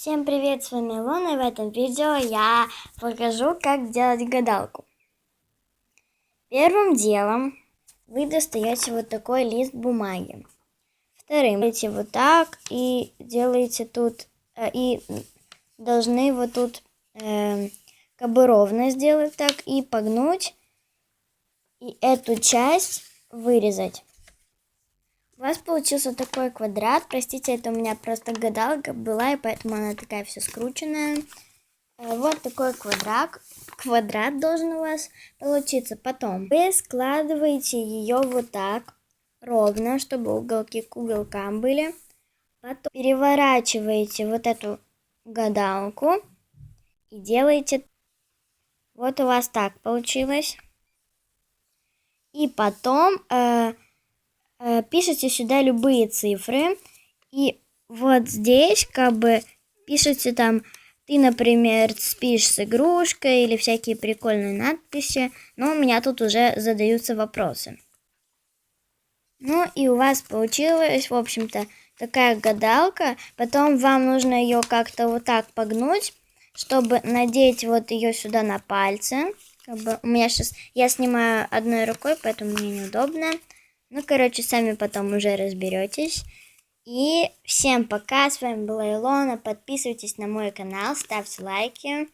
Всем привет, с вами Луна, и в этом видео я покажу, как делать гадалку. Первым делом вы достаете вот такой лист бумаги. Вторым делаете вот так и делаете тут, э, и должны вот тут э, как бы ровно сделать так и погнуть, и эту часть вырезать. У вас получился такой квадрат. Простите, это у меня просто гадалка была, и поэтому она такая вся скрученная. Э, вот такой квадрат. Квадрат должен у вас получиться. Потом вы складываете ее вот так, ровно, чтобы уголки к уголкам были. Потом переворачиваете вот эту гадалку и делаете. Вот у вас так получилось. И потом... Э, пишите сюда любые цифры. И вот здесь как бы пишите там, ты, например, спишь с игрушкой или всякие прикольные надписи. Но у меня тут уже задаются вопросы. Ну и у вас получилась, в общем-то, такая гадалка. Потом вам нужно ее как-то вот так погнуть, чтобы надеть вот ее сюда на пальцы. Как бы у меня сейчас, я снимаю одной рукой, поэтому мне неудобно. Ну, короче, сами потом уже разберетесь. И всем пока, с вами была Илона, подписывайтесь на мой канал, ставьте лайки.